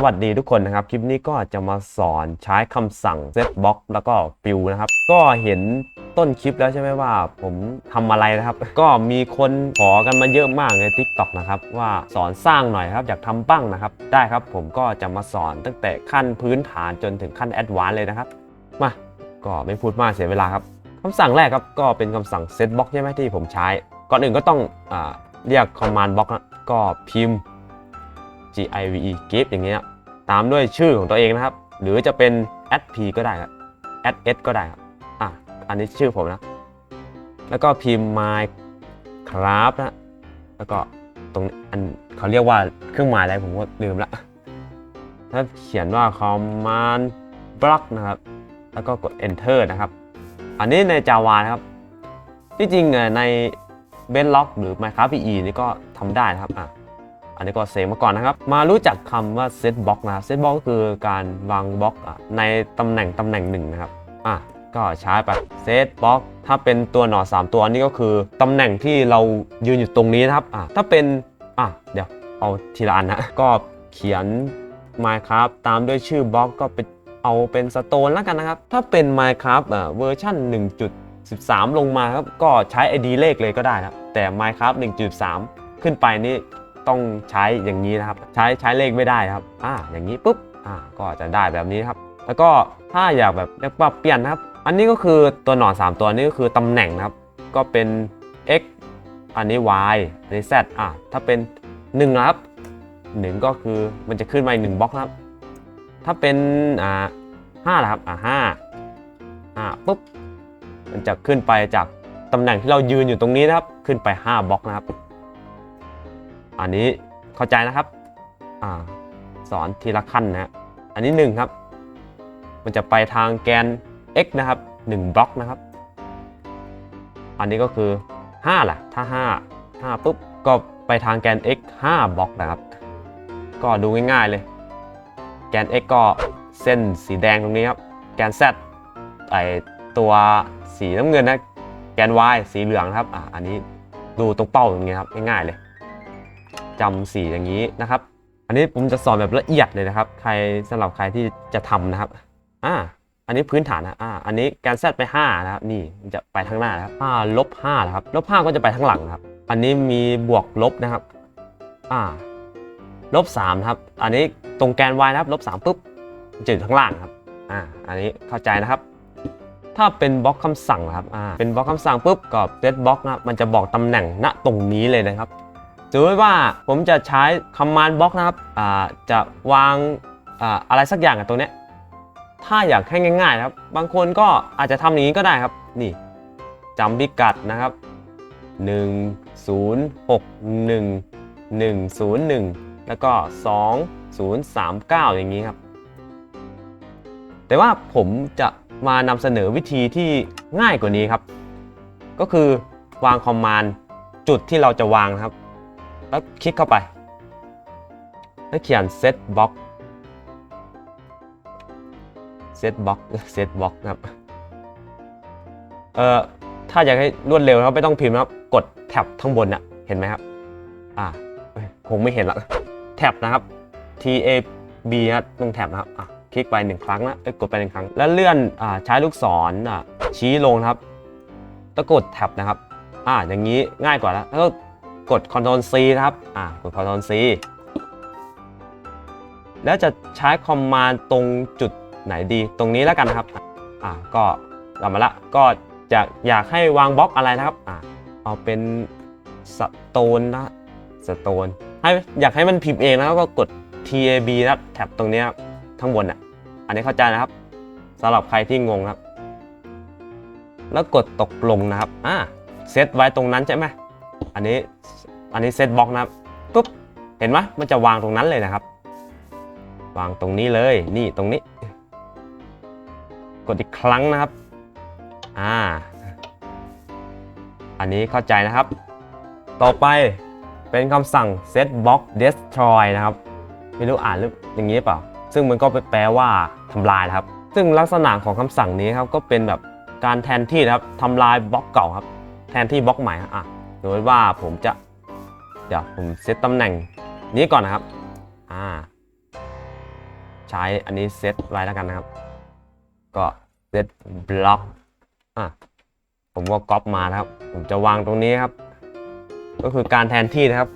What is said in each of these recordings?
สวัสดีทุกคนนะครับ คลิปนี้ก็จะมาสอนใช้คำสั่ง set box แล้วก็ fill นะครับ ก็เห็นต้นคลิปแล้วใช่ไหมว่า ผมทำอะไรนะครับ ก็มีคนขอกันมาเยอะมากใน TikTok นะครับว่าสอนสร้างหน่อยครับอยากทำบ้างนะครับ ได้ครับผมก็จะมาสอนตั้งแต่ขั้นพื้นฐานจนถึงขั้นแอดวานซ์เลยนะครับ มาก็ไม่พูดมากเสียเวลาครับคำสั่งแรกครับก็เป็นคำสั่ง set box ใช่ไหมที่ผมใช้ ก่อนอื่นก็ต้องอเรียก command box นะก็พิมพ์ give give อย่างเงี้ยตามด้วยชื่อของตัวเองนะครับ หรือจะเป็น add p ก็ได้ครับ add s ก็ได้ครับอะอันนี้ชื่อผมนะ แล้วก็พิมพ์ minecraft นะแล้วก็ตรงอันเขาเรียกว่าเครื่องหมายอะไรผมก็ลืมละถ้าเขียนว่า command block นะครับ แล้วก็กด enter นะครับ อันนี้ใน Java นะครับ ที่จริงใน Bedrock หรือ Minecraft PE นี่ก็ทำได้นะครับอะ อันนี้ก็เซฟมาก่อนนะครับ มารู้จักคำว่า set box นะครับ set box ก็คือการวางบล็อกในตำแหน่งตำแหน่งหนึ่งนะครับอะก็ใช้ไป set box ถ้าเป็นตัวหนอน3ตัวนี่ก็คือตำแหน่งที่เรายืนอยู่ตรงนี้นะครับอะถ้าเป็นอะเดี๋ยวเอาทีละอันนะก็เขียน Minecraft ตามด้วยชื่อบล็อกก็เป็นเอาเป็นสโตนแล้วกันนะครับ ถ้าเป็น Minecraft อะเวอร์ชัน1.13 ลงมาครับ ก็ใช้ ID เลขเลยก็ได้ครับแต่ Minecraft 1.3 ขึ้นไปนี่ ต้องใช้อย่างนี้นะครับ ใช้ใช้เลขไม่ได้ครับ อ่า อย่างนี้ปุ๊บ อ่า ก็จะได้แบบนี้ครับ แล้วก็ถ้าอยากแบบอยากปรับเปลี่ยนครับ อันนี้ก็คือตัวหนอน 3 ตัวนี้ก็คือตำแหน่งนะครับ ก็เป็น x อันนี้ y อันนี้ z อะ ถ้าเป็น1นะครับ1ก็คือมันจะขึ้นมาอีกหนึ่งบล็อกครับ ถ้าเป็นอ่าห้าละครับ อ่าห้าอ่าปุ๊บ มันจะขึ้นไปจากตำแหน่งที่เรายืนอยู่ตรงนี้นะครับ ขึ้นไป 5บล็อกนะครับ อันนี้เข้าใจนะครับอ่าสอนทีละขั้นนะอันนี้1ครับมันจะไปทางแกน x นะครับ1บล็อกนะครับ อันนี้ก็คือ5ล่ะถ้า 5 5ปุ๊บก็ไปทางแกน x 5บล็อกนะครับ ก็ดูง่ายๆเลย แกน x ก็เส้นสีแดงตรงนี้ครับแกน z ไอตัวสีน้ำเงินนะแกน y สีเหลืองครับอะอันนี้ดูตรงเป้าตรงนี้ครับง่ายๆเลย จำสีอย่างนี้นะครับ อันนี้ผมจะสอนแบบละเอียดเลยนะครับ ใครสำหรับใครที่จะทำนะครับอ่าอันนี้พื้นฐานนะอ่าอันนี้แกน z ไป5นะครับ นี่มันจะไปข้างหน้านะครับ5ลบ5นะครับลบ5ก็จะไปข้างหลังครับ อันนี้มีบวกลบนะครับอ่าลบ3ครับ อันนี้ตรงแกน y นะครับลบ3ปุ๊บจะอยู่ข้างล่างครับอ่าอันนี้เข้าใจนะครับ ถ้าเป็นบล็อกคำสั่งนะครับอ่าเป็นบล็อกคำสั่งปุ๊บกับเซตบล็อกนะครับมันจะบอกตำแหน่งณตรงนี้เลยนะครับ สมมติว่าผมจะใช้คำมานบล็อกนะครับจะวางอะไรสักอย่างกับตรงนี้ถ้าอยากให้ง่ายๆครับ บางคนก็อาจจะทำอย่างนี้ก็ได้ครับ นี่จำพิกัดนะครับ 1061 101 แล้วก็ 2039 อย่างนี้ครับ แต่ว่าผมจะมานำเสนอวิธีที่ง่ายกว่านี้ครับ ก็คือวางคอมมานด์จุดที่เราจะวางครับ แล้วคลิกเข้าไป แล้วเขียน set box set box set box นะครับ เอ่อ ถ้าอยากให้รวดเร็วครับไม่ต้องพิมพ์นะครับ กดแท็บข้างบนน่ะ เห็นไหมครับ อ่า คงไม่เห็นหรอกแท็บนะครับ T A B นะตรงแท็บนะครับ อะ คลิกไปหนึ่งครั้งนะเอ้ยกดไปหนึ่งครั้ง แล้วเลื่อน อ่า ใช้ลูกศร อะ ชี้ลงครับแล้วกดแท็บนะครับ อ่า อย่างนี้ง่ายกว่าแล้วแล้วก็ กด Ctrl C นะครับ อ่ากด Ctrl C แล้วจะใช้คอมมานด์ตรงจุดไหนดีตรงนี้แล้วกันนะครับ อ่าก็กลับมาละก็จะอยากให้วางบล็อกอะไรนะครับ อ่าเอาเป็นสโตนนะสโตนให้อยากให้มันพิมพ์เองนะครับก็กด tab นะแท็บตรงนี้ครับทั้งบนอะ อันนี้เข้าใจนะครับสำหรับใครที่งงครับ แล้วกดตกลงนะครับ อ่าเซตไว้ตรงนั้นใช่ไหม อันนี้อันนี้เซตบล็อกนะปุ๊บเห็นไหมมันจะวางตรงนั้นเลยนะครับ วางตรงนี้เลยนี่ตรงนี้ กดอีกครั้งนะครับอ่าอันนี้เข้าใจนะครับ ต่อไปเป็นคำสั่ง set box destroy นะครับ ไม่รู้อ่านหรืออย่างนี้เปล่า ซึ่งมันก็แปลว่าทำลายนะครับ ซึ่งลักษณะของคำสั่งนี้ครับก็เป็นแบบการแทนที่นะครับทำลายบล็อกเก่าครับ แทนที่บล็อกใหม่ครับอะ โดยว่าผมจะ เดี๋ยวผมเซตตำแหน่งนี้ก่อนนะครับ อ่า ใช้อันนี้เซตไว้แล้วกันนะครับ ก็เซตบล็อกอะผมก็ก๊อปมานะครับ ผมจะวางตรงนี้ครับ ก็คือการแทนที่นะครับ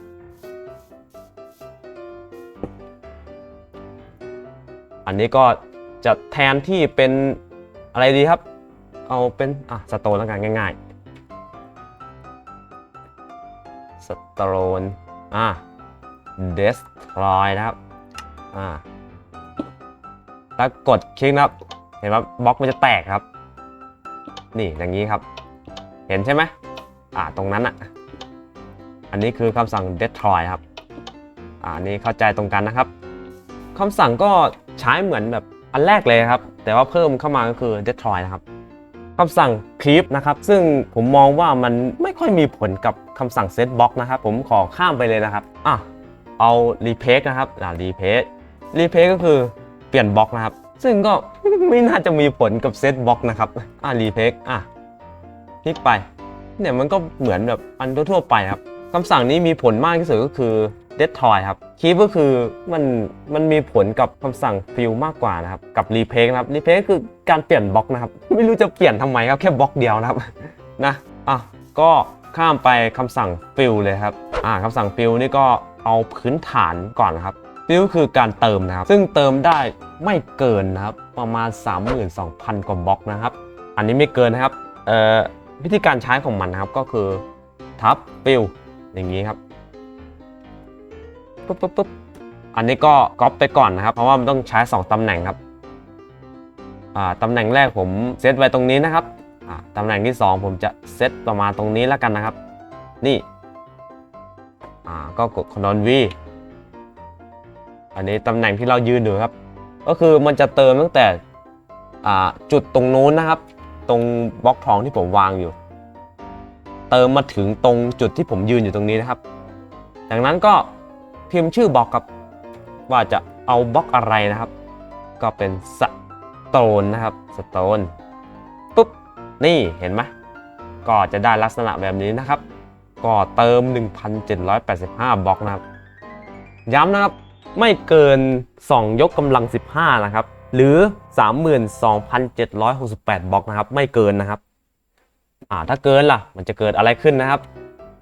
อันนี้ก็จะแทนที่เป็นอะไรดีครับ เอาเป็นอะสโตนแล้วกันง่าย ๆ โตนอะ destroy นะครับ อ่า แล้วกดคลิกนะครับ เห็นว่าบล็อกมันจะแตกครับ นี่อย่างนี้ครับ เห็นใช่ไหมอ่า ตรงนั้นอะอันนี้คือคำสั่ง destroy ครับ อ่านนี้เข้าใจตรงกันนะครับคำสั่งก็ใช้เหมือนแบบอันแรกเลยครับ แต่ว่าเพิ่มเข้ามาก็คือ destroy นะครับ คำสั่ง keep นะครับ ซึ่งผมมองว่ามันไม่ค่อยมีผลกับคำสั่ง set block นะครับ ผมขอข้ามไปเลยนะครับอะเอา replace นะครับอ่า replace replace ก็คือเปลี่ยนบล็อกนะครับ ซึ่งก็ไม่น่าจะมีผลกับ set block นะครับอะ replace อะคลิกไปเนี่ยมันก็เหมือนแบบอันทั่วไปครับคำสั่งนี้มีผลมากที่สุดก็คือ destroy ครับ keep ก็คือมันมันมีผลกับคำสั่ง fill มากกว่านะครับ กับ replace นะครับ replace ก็คือการเปลี่ยนบล็อกนะครับ ไม่รู้จะเปลี่ยนทำไมครับแค่บล็อกเดียวนะครับนะอะก็ข้ามไปคำสั่ง fill เลยครับอ่าคำสั่ง fill นี่ก็เอาพื้นฐานก่อนนะครับ fill คือการเติมนะครับ ซึ่งเติมได้ไม่เกินนะครับ ประมาณ 32,000 กว่าบล็อกนะครับ อันนี้ไม่เกินนะครับเอ่อวิธีการใช้ของมันนะครับก็คือทับ fill อย่างนี้ครับ ปุ๊บปุ๊บปุ๊บอันนี้ก็ก๊อปไปก่อนนะครับ เพราะว่ามันต้องใช้ 2 ตำแหน่งครับอ่าตำแหน่งแรกผมเซตไว้ตรงนี้นะครับอ่าตำแหน่งที่ 2 ผมจะเซตประมาณตรงนี้แล้วกันนะครับ นี่อ่าก็กด Ctrl V อันนี้ตำแหน่งที่เรายืนอยู่ครับ ก็คือมันจะเติมตั้งแต่อ่าจุดตรงนู้นนะครับ ตรงบล็อกทองที่ผมวางอยู่ เติมมาถึงตรงจุดที่ผมยืนอยู่ตรงนี้นะครับ จากนั้นก็ พิมพ์ชื่อบล็อกครับ ว่าจะเอาบล็อกอะไรนะครับ ก็เป็นสโตนนะครับสโตนปุ๊บนี่เห็นไหมก็จะได้ลักษณะแบบนี้นะครับ ก็เติม 1,785บล็อกนะครับ ย้ำนะครับไม่เกิน 2 ยกกำลัง 15 นะครับ หรือ 32,768บล็อกนะครับ ไม่เกินนะครับอ่าถ้าเกินล่ะ มันจะเกิดอะไรขึ้นนะครับ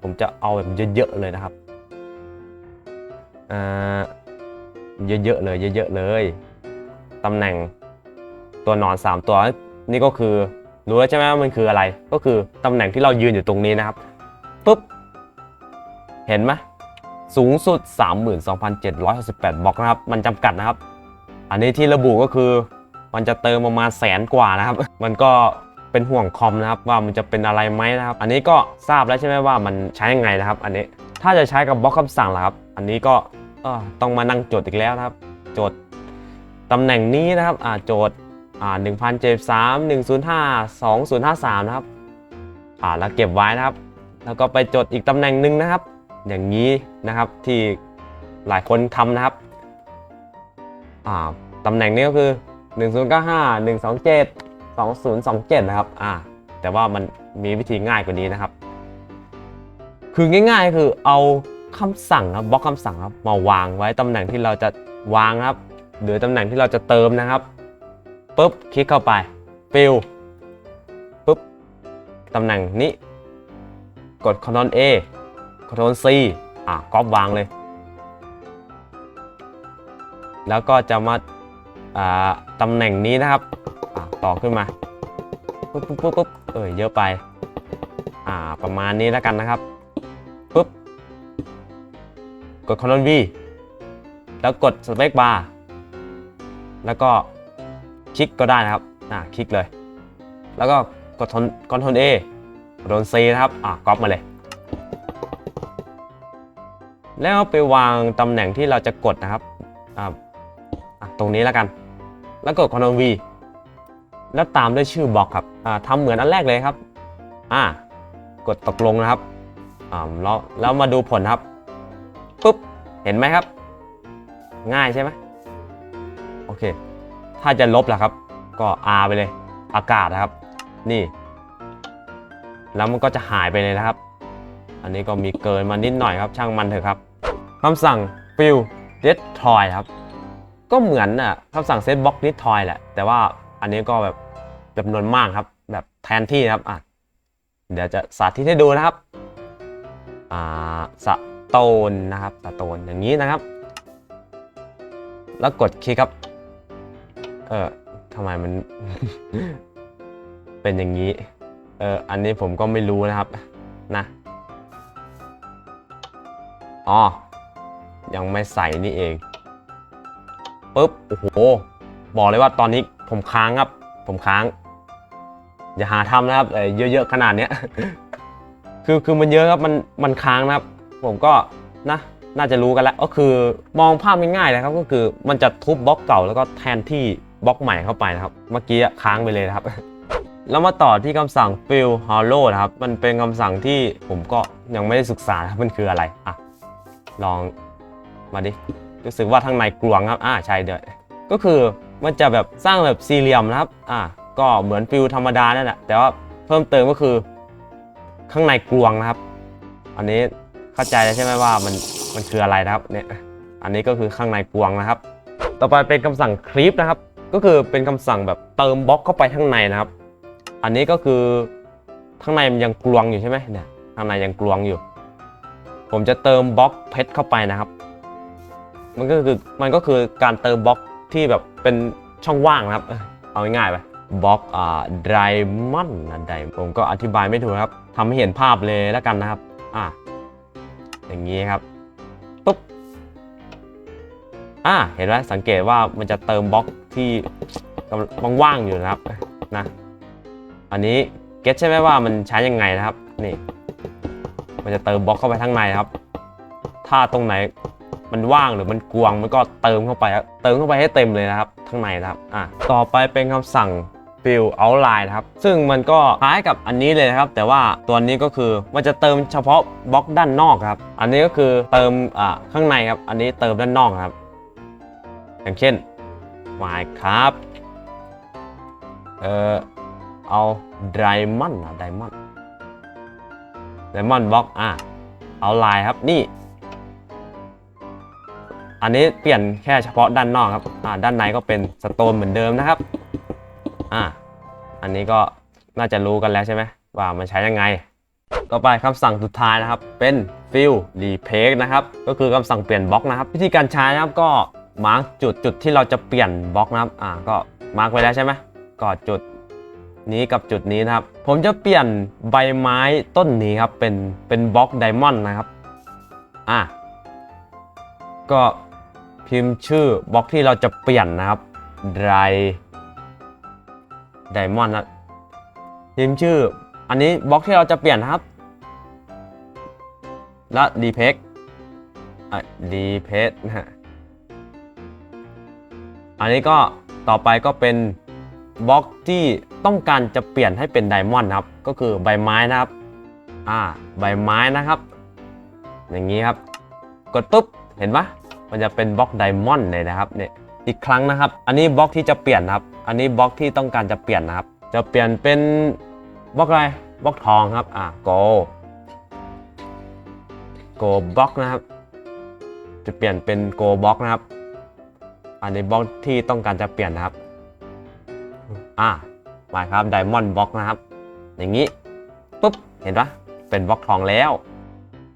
ผมจะเอาแบบเยอะๆเลยนะครับ เยอะๆเลยเยอะๆเลยตำแหน่งตัวหนอน 3 ตัวนี่ก็คือรู้แล้วใช่ไหมว่ามันคืออะไร ก็คือตำแหน่งที่เรายืนอยู่ตรงนี้นะครับปุ๊บเห็นไหมสูงสุด 32,768บล็อกนะครับ มันจำกัดนะครับ อันนี้ที่ระบุก็คือ มันจะเติมประมาณแสนกว่านะครับ มันก็เป็นห่วงคอมนะครับ ว่ามันจะเป็นอะไรไหมนะครับ อันนี้ก็ทราบแล้วใช่ไหมว่ามันใช้ยังไงนะครับ อันนี้ถ้าจะใช้กับบล็อกคำสั่งล่ะครับ อันนี้ก็ ต้องมานั่งโจทย์อีกแล้วนะครับโจทย์ตำแหน่งนี้นะครับอ่าโจทย์อ่า1073 105 2053 นะครับอ่าแล้วเก็บไว้นะครับ แล้วก็ไปจดอีกตำแหน่งหนึ่งนะครับ อย่างนี้นะครับที่หลายคนทำนะครับอ่าตำแหน่งนี้ก็คือ 1095 127 2027 นะครับอ่าแต่ว่ามันมีวิธีง่ายกว่านี้นะครับ คือง่ายๆคือเอา คำสั่งครับบล็อกคำสั่งครับมาวางไว้ตำแหน่งที่เราจะวางครับ หรือตำแหน่งที่เราจะเติมนะครับปุ๊บคลิกเข้าไปฟิลปุ๊บตำแหน่งนี้ กด Ctrl A Ctrl C อะก๊อปวางเลย แล้วก็จะมาอ่าตำแหน่งนี้นะครับอะต่อขึ้นมาปุ๊บปุ๊บปุ๊บปุ๊บเออเยอะไป อ่าประมาณนี้แล้วกันนะครับ กด Ctrl V แล้วกด Space Bar แล้วก็คลิกก็ได้นะครับอ่าคลิกเลย แล้วก็กด Ctrl A Ctrl C นะครับอ่าก๊อปมาเลย แล้วไปวางตำแหน่งที่เราจะกดนะครับอ่าตรงนี้แล้วกัน แล้วกด Ctrl V แล้วตามด้วยชื่อบล็อกครับอ่าทำเหมือนอันแรกเลยครับอ่ากดตกลงนะครับอ่าแล้วแล้วมาดูผลครับ เห็นไหมครับ ง่ายใช่ไหมโอเค ถ้าจะลบล่ะครับ ก็ R ไปเลย อากาศนะครับ นี่ แล้วมันก็จะหายไปเลยนะครับ อันนี้ก็มีเกินมานิดหน่อยครับ ช่างมันเถอะครับคำสั่ง fill destroy ครับ ก็เหมือนอะคำสั่งเซตบล็อกนิดทอยแหละ แต่ว่าอันนี้ก็แบบจำนวนมากครับ แบบแทนที่นะครับอะเดี๋ยวจะสาธิตให้ดูนะครับ อ่าส โตนนะครับสโตนอย่างนี้นะครับ แล้วกดคลิกครับ เออทำไมมัน เป็นอย่างนี้ เอออันนี้ผมก็ไม่รู้นะครับ นะอ๋อยังไม่ใส่นี่เองปุ๊บโอ้โห บอกเลยว่าตอนนี้ผมค้างครับ ผมค้าง อย่าหาทำนะครับเเยอะๆขนาดเนี้ยคือคือมันเยอะครับมันมันค้างนะครับ ผมก็นะน่าจะรู้กันแล้วก็คือมองภาพง่ายๆนะครับก็คือมันจะทุบบล็อกเก่าแล้วก็แทนที่บล็อกใหม่เข้าไปนะครับ เมื่อกี้ค้างไปเลยนะครับ แล้วมาต่อที่คำสั่ง fill hollow นะครับ มันเป็นคำสั่งที่ผมก็ยังไม่ได้ศึกษาครับมันคืออะไรอะลองมาดิรู้สึกว่าทางในกลวงครับอ่าใช่เดี๋ยวก็คือมันจะแบบสร้างแบบสี่เหลี่ยมนะครับอ่าก็เหมือนฟิลธรรมดานั่นแหละแต่ว่าเพิ่มเติมก็คือ ข้างในกลวงนะครับ อันนี้ เข้าใจแล้วใช่ไหมว่ามันมันคืออะไรนะครับเนี่ยอันนี้ก็คือข้างในกลวงนะครับ ต่อไปเป็นคำสั่งคลิปนะครับ ก็คือเป็นคำสั่งแบบเติมบล็อกเข้าไปข้างในนะครับ อันนี้ก็คือข้างในมันยังกลวงอยู่ใช่ไหมเนี่ยข้างในยังกลวงอยู่ ผมจะเติมบล็อกเพชรเข้าไปนะครับ มันก็คือมันก็คือการเติมบล็อกที่แบบเป็นช่องว่างนะครับ เออเอาง่ายๆไปบล็อกอ่าไดมอนด์นะไดผมก็อธิบายไม่ถูกครับทำให้เห็นภาพเลยแล้วกันนะครับ อย่างนี้ครับปุ๊บอ่าเห็นไหมสังเกตว่ามันจะเติมบล็อกที่กำลังว่างอยู่นะครับนะอันนี้เก็ตใช่ไหมว่ามันใช้ยังไงนะครับนี่มันจะเติมบล็อกเข้าไปข้างในครับ ถ้าตรงไหนมันว่างหรือมันกวางมันก็เติมเข้าไป เติมเข้าไปให้เต็มเลยนะครับข้างในนะครับอะต่อไปเป็นคำสั่ง fill outline นะครับ ซึ่งมันก็คล้ายกับอันนี้เลยนะครับ แต่ว่าตัวนี้ก็คือมันจะเติมเฉพาะบล็อกด้านนอกครับ อันนี้ก็คือเติมอ่าข้างในครับ อันนี้เติมด้านนอกครับ อย่างเช่น Minecraft เอ่อเอาไดมอนด์อะไดมอนด์ไดมอนด์บล็อกอะเอาไลายครับนี่อันนี้เปลี่ยนแค่เฉพาะด้านนอกครับอ่าด้านในก็เป็นสโตนเหมือนเดิมนะครับ อ่าอันนี้ก็น่าจะรู้กันแล้วใช่ไหมว่ามันใช้ยังไง ต่อไปคำสั่งสุดท้ายนะครับ เป็น fill replace นะครับก็คือคำสั่งเปลี่ยนบล็อกนะครับ วิธีการใช้นะครับก็มาร์กจุดจุดที่เราจะเปลี่ยนบล็อกนะครับอ่าก็มาร์กไว้แล้วใช่ไหมก็จุดนี้กับจุดนี้นะครับ ผมจะเปลี่ยนใบไม้ต้นนี้ครับเป็นเป็นบล็อกไดมอนด์นะครับอะก็พิมพ์ชื่อบล็อกที่เราจะเปลี่ยนนะครับได ไดมอนด์นะพิมพ์ชื่อ อันนี้บล็อกที่เราจะเปลี่ยนนะครับ และดีเพกอะดีเพกนะฮะอันนี้ก็ต่อไปก็เป็นบล็อกที่ต้องการจะเปลี่ยนให้เป็นไดมอนด์ครับ ก็คือใบไม้นะครับ อ่า ใบไม้นะครับ อย่างนี้ครับ กดปุ๊บ เห็นปะมันจะเป็นบล็อกไดมอนด์เลยนะครับเนี่ย อีกครั้งนะครับ อันนี้บล็อกที่จะเปลี่ยนนะครับ อันนี้บล็อกที่ต้องการจะเปลี่ยนนะครับ จะเปลี่ยนเป็นบล็อกอะไรบล็อกทองครับ อ่าโกโกบล็อกนะครับ จะเปลี่ยนเป็นโกบล็อกนะครับ อันนี้บล็อกที่ต้องการจะเปลี่ยนนะครับ อ่ามาครับไดมอนด์บล็อกนะครับ อย่างนี้ ปุ๊บ เห็นปะเป็นบล็อกทองแล้ว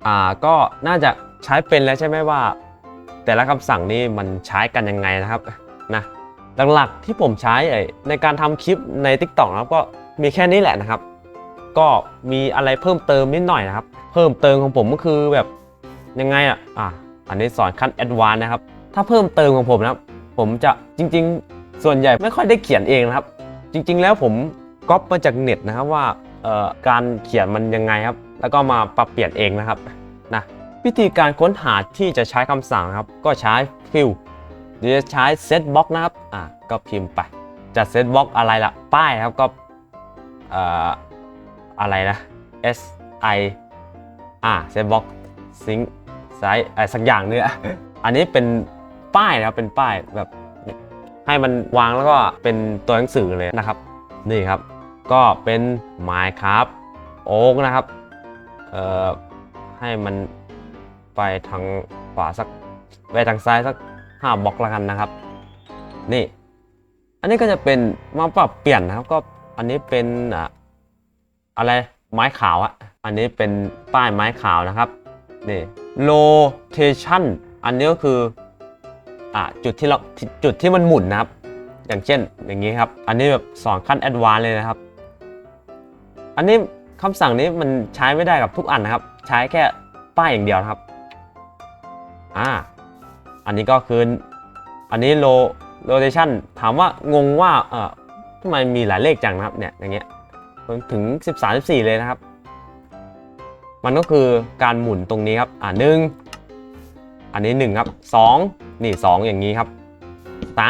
อ่า ก็น่าจะใช้เป็นแล้วใช่ไหมว่า แต่ละคำสั่งนี้มันใช้กันยังไงนะครับนะหลักๆที่ผมใช้ในการทำคลิปใน Tik t o อกนะครับก็มีแค่นี้แหละนะครับ ก็มีอะไรเพิ่มเติมนิดหน่อยนะครับ เพิ่มเติมของผมก็คือแบบยังไงอะอะอันนี้สอนขั้นแอดวานนะครับ ถ้าเพิ่มเติมของผมนะครับ ผมจะจริง ๆ ส่วนใหญ่ไม่ค่อยได้เขียนเองนะครับ จริง ๆ แล้วผมก๊อปมาจากเน็ตนะครับว่าการเขียนมันยังไงครับ แล้วก็มาปรับเปลี่ยนเองนะครับ วิธีการค้นหาที่จะใช้คำสั่งครับ ก็ใช้ fill หรือจะใช้ set box นะครับอะก็พิมพ์ไปจะ set box อะไรล่ะป้ายครับก็เอ่ออะไรนะ s i อ่า set box sync ไซส์อะไรสักอย่างเนี่ยอันนี้เป็นป้ายนะครับเป็นป้ายแบบให้มันวางแล้วก็เป็นตัวหนังสือเลยนะครับ นี่ครับ ก็เป็น Minecraft โอ๊กนะครับเอ่อให้มัน ไปทางขวาสักไปทางซ้ายสัก5บล็อกแล้วกันนะครับ นี่ อันนี้ก็จะเป็นมาปรับเปลี่ยนนะครับ ก็อันนี้เป็นอะไรไม้ขาวอะอันนี้เป็นป้ายไม้ขาวนะครับนี่ rotation อันนี้ก็คืออะจุดที่เราจุดที่มันหมุนนะครับ อย่างเช่นอย่างนี้ครับ อันนี้แบบสอนขั้นแอดวานเลยนะครับ อันนี้คำสั่งนี้มันใช้ไม่ได้กับทุกอันนะครับ ใช้แค่ป้ายอย่างเดียวนะครับ อ่าอันนี้ก็คืออันนี้ low rotation ถามว่างงว่าเออทำไมมีหลายเลขจังนะครับเนี่ยอย่างเงี้ยถึง 13 14 เลยนะครับ มันก็คือการหมุนตรงนี้ครับอ่าหนึ่งอันนี้ 1 ครับ 2 นี่ 2 อย่างนี้ครับ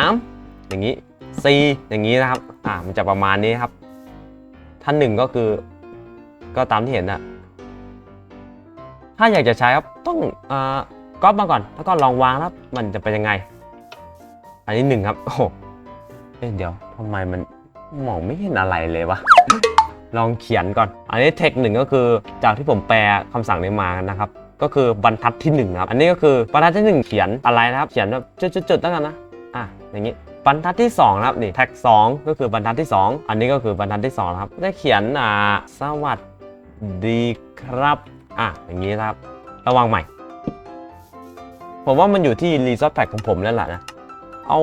3 อย่างนี้ 4 อย่างนี้นะครับอ่ามันจะประมาณนี้ครับท่านหนึ่งก็คือก็ตามที่เห็นนะถ้าอยากจะใช้ครับต้องอ่า ก๊อปมาก่อน แล้วก็ลองวางครับมันจะเป็นยังไง อันนี้หนึ่งครับ โอ้โหเอ๊ะเดี๋ยวทำไมมันมองไม่เห็นอะไรเลยวะ ลองเขียนก่อน อันนี้เทคหนึ่งก็คือจากที่ผมแปลคำสั่งนี้มานะครับ ก็คือบรรทัดที่หนึ่งครับ อันนี้ก็คือบรรทัดที่หนึ่งเขียนอะไรนะครับ เขียนแบบจุดๆๆแล้วกันนะ อะ อย่างนี้บรรทัดที่2นะครับนี่แท็ก 2 ก็คือบรรทัดที่ 2 อันนี้ก็คือบรรทัดที่2นะครับได้เขียนอ่าสวัสดีครับ อะอย่างนี้ครับ ระวังใหม่ ผมว่ามันอยู่ที่รีซอสแพคของผมแล้วล่ะนะ เอา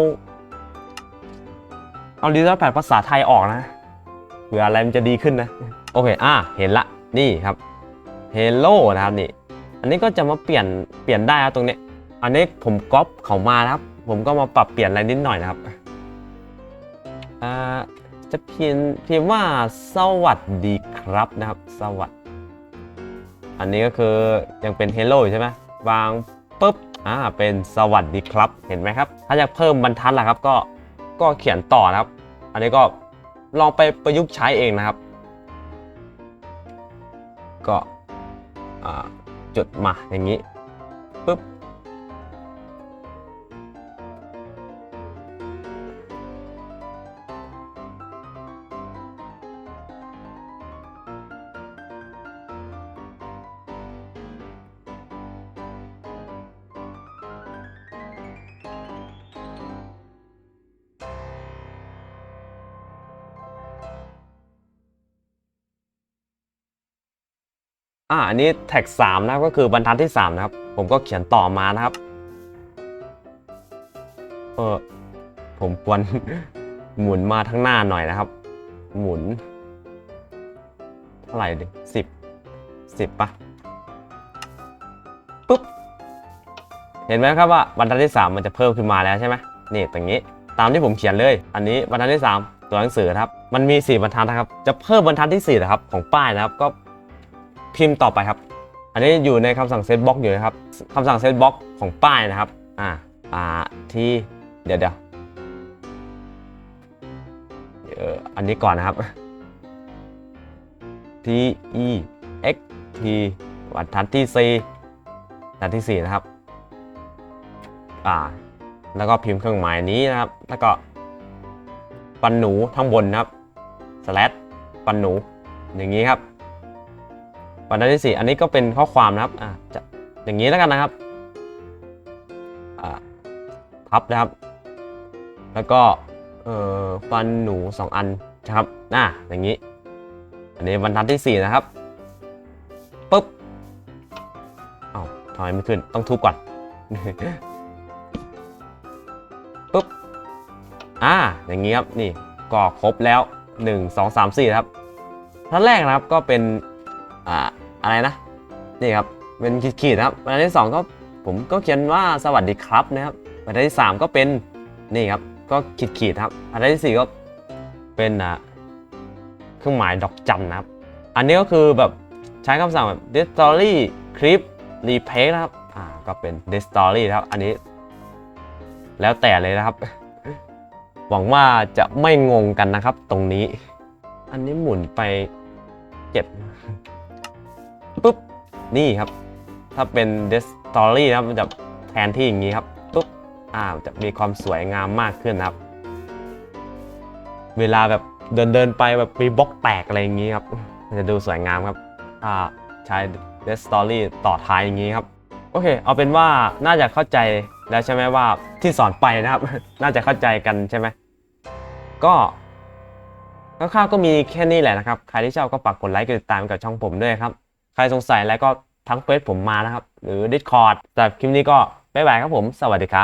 เอารีซอสแพคภาษาไทยออกนะเผื่ออะไรมันจะดีขึ้นนะ โอเค อะเห็นละ นี่ครับ Hello นะครับนี่ อันนี้ก็จะมาเปลี่ยน เปลี่ยนได้ครับตรงนี้ อันนี้ผมก๊อปเขามานะครับ ผมก็มาปรับเปลี่ยนอะไรนิดหน่อยนะครับ อ่า จะเพียงเพียงว่าสวัสดีครับนะครับ สวัสดี อันนี้ก็คือยังเป็น hello ใช่ไหมวางปุ๊บ อ่าเป็นสวัสดีครับเห็นไหมครับ ถ้าอยากเพิ่มบรรทัดล่ะครับก็ก็เขียนต่อนะครับ อันนี้ก็ลองไปประยุกต์ใช้เองนะครับ ก็จุดมาอย่างนี้ปุ๊บ อ่าอันนี้แท็ก3นะครับก็คือบรรทัดที่3นะครับ ผมก็เขียนต่อมานะครับ เออผมควรหมุนมาทั้งหน้าหน่อยนะครับ หมุน เท่าไหร่ดิสิบสิบปะปุ๊บ เห็นไหมครับว่าบรรทัดที่ 3 มันจะเพิ่มขึ้นมาแล้วใช่ไหมนี่ตรงนี้ตามที่ผมเขียนเลย อันนี้บรรทัดที่ 3 ตัวหนังสือครับ มันมี 4 บรรทัดนะครับ จะเพิ่มบรรทัดที่4นะครับของป้ายนะครับ ก็ พิมพ์ต่อไปครับ อันนี้อยู่ในคำสั่งเซตบล็อกอยู่นะครับคำสั่งเซตบล็อกของป้ายนะครับ อ่าอ่าที่เดี๋ยวเดี๋ยวเอออันนี้ก่อนนะครับ T E X T บรรทัดที่4บรรทัดที่ 4 นะครับ อ่า แล้วก็พิมพ์เครื่องหมายนี้นะครับ แล้วก็ ปันหนูข้งบนนะครับ slash ปันหนู อย่างนี้ครับ รรทัดที่ 4 อันนี้ก็เป็นข้อความนะครับอ่าจะอย่างนี้แล้วกันนะครับอ่าทับนะครับ แล้วก็เอ่อฟันหนู 2 อันนะครับอ่าอย่างนี้ อันนี้บรรทัดที่ 4 นะครับปุ๊บเอ้าทำไมไม่ขึ้นต้องทุบก่อนปุ๊บอ่าอย่างนี้ครับนี่ก็ครบแล้ว 1 2 3 4 ครับท่านแรกนะครับก็เป็นอ่า อะไรนะนี่ครับเป็นขีดๆนะครับบรรทัดที่2ก็ผมก็เขียนว่าสวัสดีครับนะครับบรรทัดที่ 3 ก็เป็นนี่ครับก็ขีดๆครับบรรทัดที่ 4 ก็เป็นอ่าเครื่องหมายดอกจันนะครับ อันนี้ก็คือแบบใช้คำสั่งแบบ this t o r y clip replay นะครับอ่าก็เป็น this t o r y นะครับ อันนี้ แล้วแต่เลยนะครับ หวังว่าจะไม่งงกันนะครับตรงนี้ อันนี้หมุนไปเจ็ด ปุ๊บนี่ครับ ถ้าเป็น this t o r y นะครับมันจะแทนที่อย่างนี้ครับปุ๊บอ่าจะมีความสวยงามมากขึ้นครับ เวลาแบบเดินเดินไปแบบมีบล็อกแตกอะไรอย่างนี้ครับมันจะดูสวยงามครับถ้าใช้ d e Story ต่อท้ายอย่างนี้ครับโอเค เอาเป็นว่าน่าจะเข้าใจแล้วใช่ไหมว่าที่สอนไปนะครับ น่าจะเข้าใจกันใช่ไหมก็คร่าวๆก็มีแค่นี้แหละนะครับ ใครที่ชอบก็ฝากกดไลค์กดติดตามกับช่องผมด้วยครับ ใครสงสัยแล้วก็ทั้งเฟซผมมานะครับ หรือ Discord แต่คลิปนี้ก็บ๊ายบายครับผม สวัสดีครับ